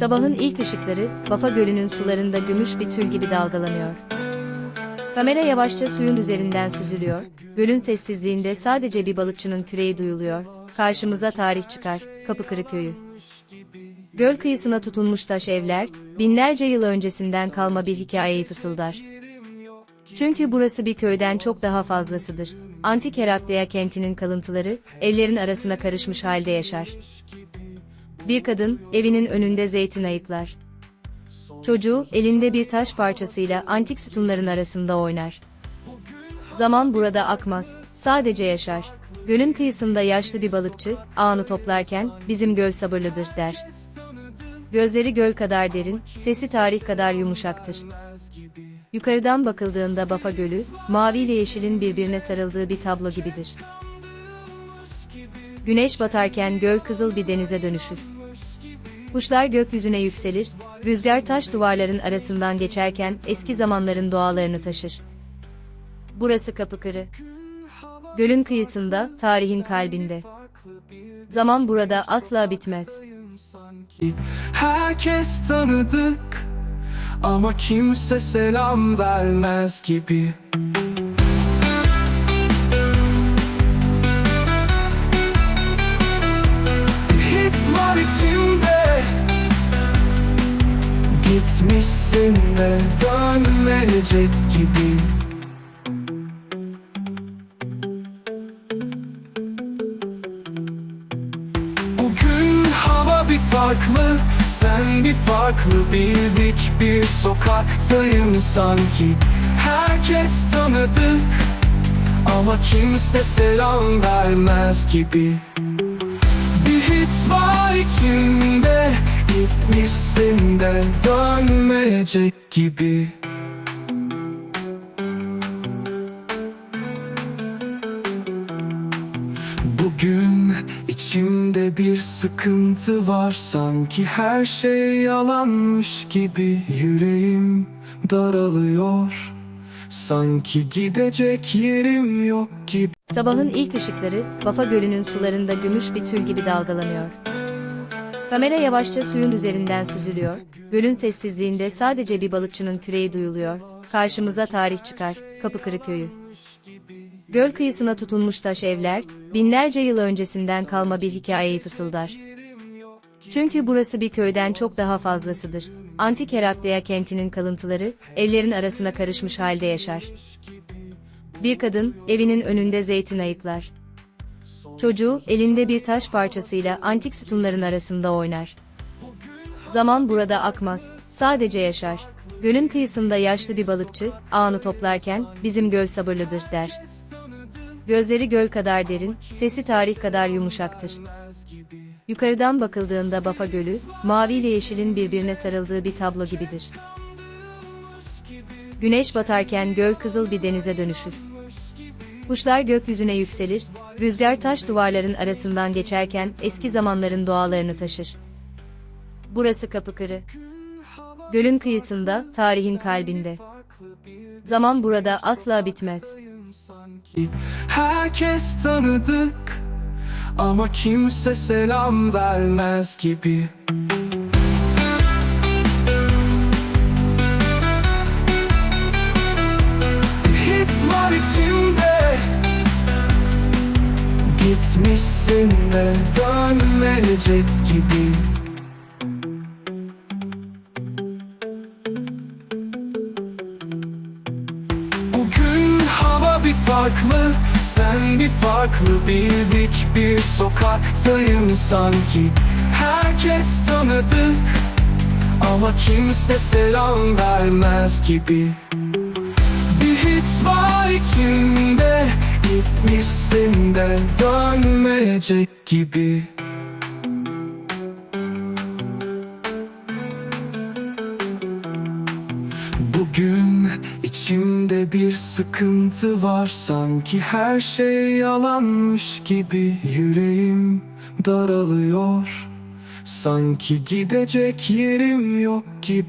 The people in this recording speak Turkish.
Sabahın ilk ışıkları, Bafa Gölü'nün sularında gümüş bir tül gibi dalgalanıyor. Kamera yavaşça suyun üzerinden süzülüyor, gölün sessizliğinde sadece bir balıkçının küreği duyuluyor, karşımıza tarih çıkar, Kapıkırı Köyü. Göl kıyısına tutunmuş taş evler, binlerce yıl öncesinden kalma bir hikayeyi fısıldar. Çünkü burası bir köyden çok daha fazlasıdır. Antik Herakleia kentinin kalıntıları, evlerin arasına karışmış halde yaşar. Bir kadın, evinin önünde zeytin ayıklar. Çocuğu, elinde bir taş parçasıyla antik sütunların arasında oynar. Zaman burada akmaz, sadece yaşar. Gölün kıyısında yaşlı bir balıkçı, ağını toplarken, bizim göl sabırlıdır der. Gözleri göl kadar derin, sesi tarih kadar yumuşaktır. Yukarıdan bakıldığında Bafa Gölü, mavi ile yeşilin birbirine sarıldığı bir tablo gibidir. Güneş batarken göl kızıl bir denize dönüşür. Kuşlar gökyüzüne yükselir, rüzgar taş duvarların arasından geçerken eski zamanların doğalarını taşır. Burası Kapıkırı. Gölün kıyısında, tarihin kalbinde. Zaman burada asla bitmez. Herkes tanıdık ama kimse selam vermez gibi Gitmişsin de dönmeyecek gibi. Bugün hava bir farklı Sen bir farklı bildik bir sokaktayım sanki. Herkes tanıdık Ama kimse selam vermez gibi. Bir his var içimde Gitmişsin de dönmeyecek gibi. Bugün içimde bir sıkıntı var sanki her şey yalanmış gibi. Yüreğim daralıyor sanki gidecek yerim yok gibi. Sabahın ilk ışıkları, Bafa Gölü'nün sularında gümüş bir tül gibi dalgalanıyor. Kamera yavaşça suyun üzerinden süzülüyor, gölün sessizliğinde sadece bir balıkçının küreği duyuluyor, karşımıza tarih çıkar, Kapıkırı Köyü. Göl kıyısına tutunmuş taş evler, binlerce yıl öncesinden kalma bir hikayeyi fısıldar. Çünkü burası bir köyden çok daha fazlasıdır. Antik Herakleia kentinin kalıntıları, evlerin arasına karışmış halde yaşar. Bir kadın, evinin önünde zeytin ayıklar. Çocuğu, elinde bir taş parçasıyla antik sütunların arasında oynar. Zaman burada akmaz, sadece yaşar. Gölün kıyısında yaşlı bir balıkçı, ağını toplarken, bizim göl sabırlıdır der. Gözleri göl kadar derin, sesi tarih kadar yumuşaktır. Yukarıdan bakıldığında Bafa Gölü, mavi ile yeşilin birbirine sarıldığı bir tablo gibidir. Güneş batarken göl kızıl bir denize dönüşür. Kuşlar gökyüzüne yükselir, rüzgar taş duvarların arasından geçerken eski zamanların doğalarını taşır. Burası Kapıkırı. Gölün kıyısında, tarihin kalbinde. Zaman burada asla bitmez. Herkes tanıdık ama kimse selam vermez gibi Gitmişsin de dönmeyecek gibi. Bugün hava bir farklı Sen bir farklı. Bildik bir sokaktayım sanki. Herkes tanıdık Ama kimse selam vermez gibi. Bir his var içimde Gitmişsin de dönmeyecek gibi. Bugün içimde bir sıkıntı var sanki her şey yalanmış gibi. Yüreğim daralıyor sanki gidecek yerim yok gibi